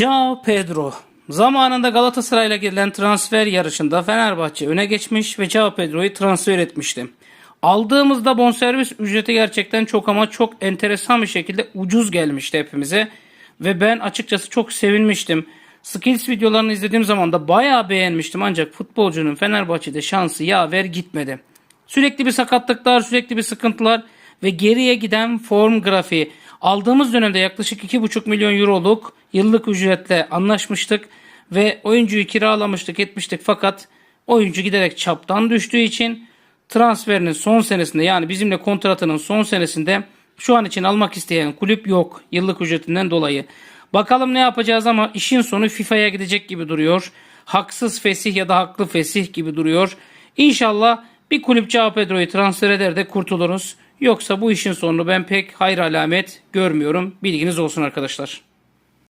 Cao Pedro. Zamanında Galatasaray'la girilen transfer yarışında Fenerbahçe öne geçmiş ve Cao Pedro'yu transfer etmişti. Aldığımızda bonservis ücreti gerçekten çok ama çok enteresan bir şekilde ucuz gelmişti hepimize. Ve ben açıkçası çok sevinmiştim. Skills videolarını izlediğim zaman da bayağı beğenmiştim ancak futbolcunun Fenerbahçe'de şansı yaver gitmedi. Sürekli bir sakatlıklar, sürekli bir sıkıntılar ve geriye giden form grafiği. Aldığımız dönemde yaklaşık 2,5 milyon euroluk yıllık ücretle anlaşmıştık ve oyuncuyu kiralamıştık etmiştik fakat oyuncu giderek çaptan düştüğü için transferinin son senesinde yani bizimle kontratının son senesinde şu an için almak isteyen kulüp yok yıllık ücretinden dolayı. Bakalım ne yapacağız ama işin sonu FIFA'ya gidecek gibi duruyor. Haksız fesih ya da haklı fesih gibi duruyor. İnşallah bir kulüp Cao Pedro'yu transfer eder de kurtuluruz. Yoksa bu işin sonunu ben pek hayır alamet görmüyorum. Bilginiz olsun arkadaşlar.